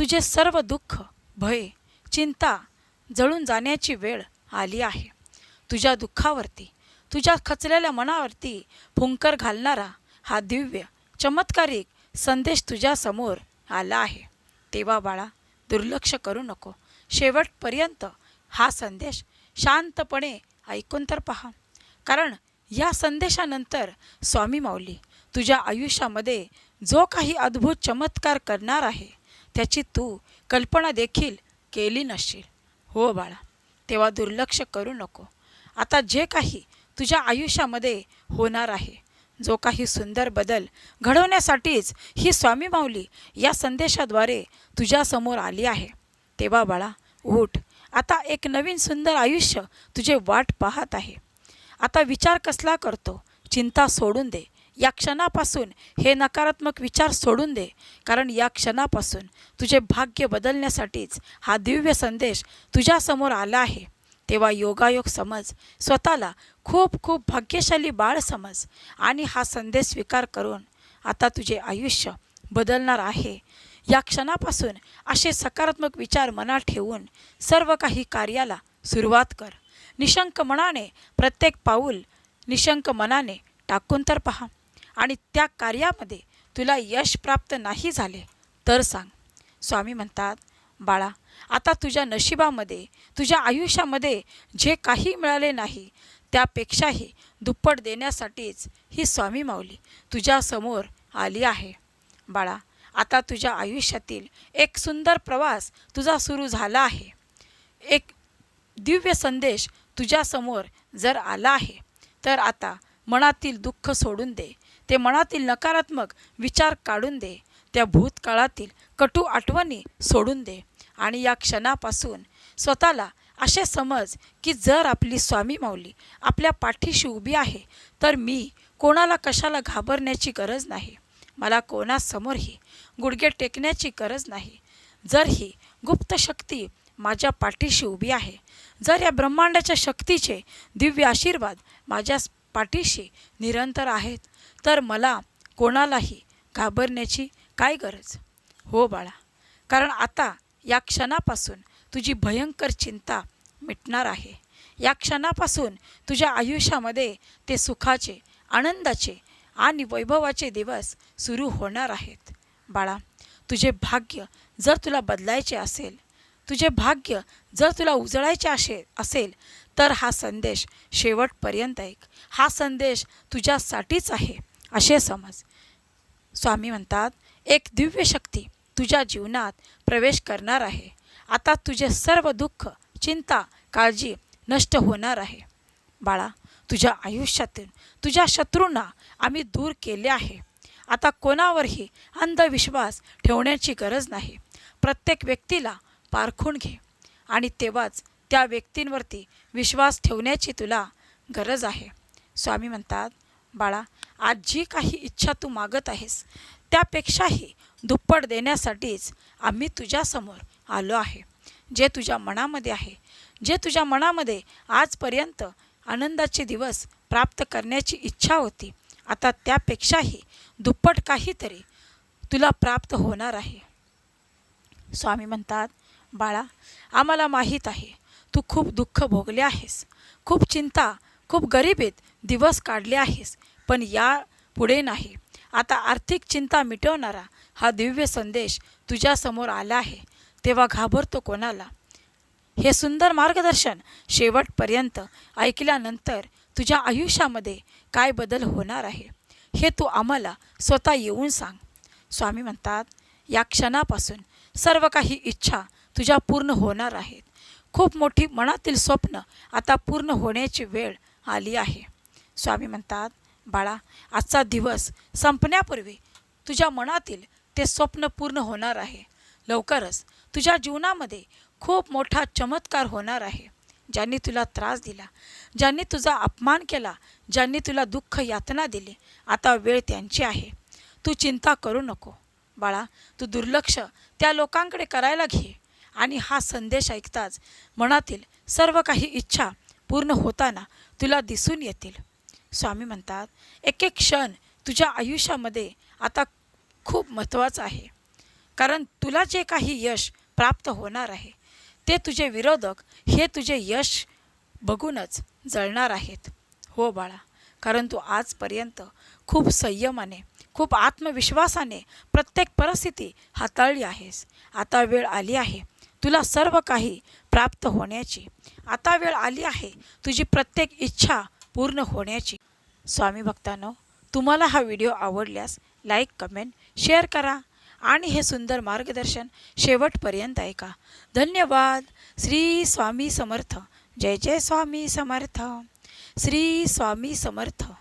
तुझे सर्व दुःख भय चिंता जळून जाण्याची वेळ आली आहे. तुझ्या दुःखावरती तुझ्या खचलेल्या मनावरती फुंकर घालणारा हा दिव्य चमत्कारिक संदेश तुझ्यासमोर आला आहे. तेव्हा बाळा दुर्लक्ष करू नको. शेवटपर्यंत हा संदेश शांतपणे ऐकून तर पहा. कारण या संदेशानंतर स्वामी माऊली तुझ्या आयुष्यामध्ये जो काही अद्भुत चमत्कार करणार आहे त्याची तू कल्पना देखील केली नसशील. हो बाळा तेव्हा दुर्लक्ष करू नको. आता जे काही तुझ्या आयुष्यामध्ये होणार आहे जो काही सुंदर बदल घडवण्यासाठीच ही स्वामी माऊली या संदेशाद्वारे तुझ्यासमोर आली आहे. तेव्हा बाळा उठ. आता एक नवीन सुंदर आयुष्य तुझे वाट पाहत आहे. आता विचार कसला करतो चिंता सोडून दे. या क्षणापासून हे नकारात्मक विचार सोडून दे. कारण या क्षणापासून तुझे भाग्य बदलण्यासाठीच हा दिव्य संदेश तुझ्यासमोर आला आहे. तेव्हा योगायोग समज स्वतःला खूप खूप भाग्यशाली बाळ समज आणि हा संदेश स्वीकार करून आता तुझे आयुष्य बदलणार आहे. या क्षणापासून असे सकारात्मक विचार मनात ठेवून सर्व काही कार्याला सुरुवात कर. निशंक मनाने प्रत्येक पाऊल निशंक मनाने टाकून तर पहा. आणि त्या कार्यामध्ये तुला यश प्राप्त नाही झाले तर सांग. स्वामी म्हणतात बाळा आता तुझ्या नशिबामध्ये तुझ्या आयुष्यामध्ये जे काही मिळाले नाही त्यापेक्षाही दुप्पट देण्यासाठीच ही स्वामी माऊली तुझ्यासमोर आली आहे. बाळा आता तुझ्या आयुष्यातील एक सुंदर प्रवास तुझा सुरू झाला आहे. एक दिव्य संदेश तुझ्यासमोर जर आला आहे तर आता मनातील दुःख सोडून दे. ते मनातील नकारात्मक विचार काढून दे. त्या भूतकाळातील कटू आठवणी सोडून दे. आणि या क्षणापासून स्वतःला असे समज की जर आपली स्वामी माऊली आपल्या पाठीशी उभी आहे तर मी कोणाला कशाला घाबरण्याची गरज नाही. मला कोणासमोरही गुडघे टेकण्याची गरज नाही. जर ही गुप्त शक्ती माझ्या पाठीशी उभी आहे जर या ब्रह्मांडाच्या शक्तीचे दिव्य आशीर्वाद माझ्या पाठीशी निरंतर आहेत. तर मला कोणालाही घाबरण्याची काय गरज? हो बाळा. कारण आता या क्षणापासून तुझी भयंकर चिंता मिटणार आहे. या क्षणापासून तुझ्या आयुष्यामध्ये ते सुखाचे आनंदाचे आणि वैभवाचे दिवस सुरू होणार आहेत. बाळा तुझे भाग्य जर तुला बदलायचे असेल तुझे भाग्य जर तुला उजळायचे असे असेल तर हा संदेश शेवटपर्यंत ऐक. हा संदेश तुझ्यासाठीच आहे असे समज. स्वामी म्हणतात एक दिव्य शक्ती तुझ्या जीवनात प्रवेश करणार आहे. आता तुझे सर्व दुःख चिंता काळजी नष्ट होणार आहे. बाळा तुझ्या आयुष्यातील तुझ्या शत्रूंना आम्ही दूर केले आहे. आता कोणावरही अंधविश्वास ठेवण्याची गरज नाही. प्रत्येक व्यक्तीला पारखून घे. आणि तेव्हाच त्या व्यक्तींवरती विश्वास ठेवण्याची तुला गरज आहे. स्वामी म्हणतात बाळा आज जी काही इच्छा तू मागत आहेस त्यापेक्षाही दुप्पट देण्यासाठीच आम्ही तुझ्यासमोर आलो आहे. जे तुझ्या मनामध्ये आहे जे तुझ्या मनामध्ये आजपर्यंत आनंदाचे दिवस प्राप्त करण्याची इच्छा होती आता त्यापेक्षाही दुप्पट काहीतरी तुला प्राप्त होणार आहे. स्वामी म्हणतात बाळा आम्हाला माहीत आहे तू खूप दुःख भोगले आहेस. खूप चिंता खूप गरिबीत दिवस काढले आहेस पण या पुढे नाही. आता आर्थिक चिंता मिटवणारा हा दिव्य संदेश तुझ्यासमोर आला आहे. तेव्हा घाबरतो कोणाला? हे सुंदर मार्गदर्शन शेवटपर्यंत ऐकल्यानंतर तुझ्या आयुष्यामध्ये काय बदल होणार आहे? हे तू आम्हाला स्वतः येऊन सांग. स्वामी म्हणतात या क्षणापासून सर्व काही इच्छा तुझ्या पूर्ण होणार आहेत. खूप मोठी मनातील स्वप्न आता पूर्ण होण्याची वेळ आली आहे. स्वामी म्हणतात बाळा आजचा दिवस संपण्यापूर्वी तुझ्या मनातील ते स्वप्न पूर्ण होणार आहे. लवकरच तुझ्या जीवनामध्ये खूप मोठा चमत्कार होणार आहे. ज्यांनी तुला त्रास दिला ज्यांनी तुझा अपमान केला ज्यांनी तुला दुःख यातना दिली आता वेळ त्यांची आहे. तू चिंता करू नको. बाळा तू दुर्लक्ष त्या लोकांकडे करायला घे. आणि हा संदेश ऐकताच मनातील सर्व काही इच्छा पूर्ण होताना तुला दिसून येतील. स्वामी म्हणतात एक एक क्षण तुझ्या आयुष्यामध्ये आता खूप महत्त्वाचं आहे. कारण तुला जे काही यश प्राप्त होणार आहे ते तुझे विरोधक हे तुझे यश बघूनच जळणार आहेत. हो बाळा कारण तू आजपर्यंत खूप संयमाने खूप आत्मविश्वासाने प्रत्येक परिस्थिती हाताळली आहेस. आता वेळ आली आहे. तुला सर्व काही प्राप्त होण्याची. आता वेळ आली आहे. तुझी प्रत्येक इच्छा पूर्ण होण्याची. स्वामी भक्तांनो तुम्हाला हा व्हिडिओ आवडल्यास लाईक कमेंट शेअर करा आणि हे सुंदर मार्गदर्शन शेवटपर्यंत ऐका. धन्यवाद. श्री स्वामी समर्थ. जय जय स्वामी समर्थ. श्री स्वामी समर्थ.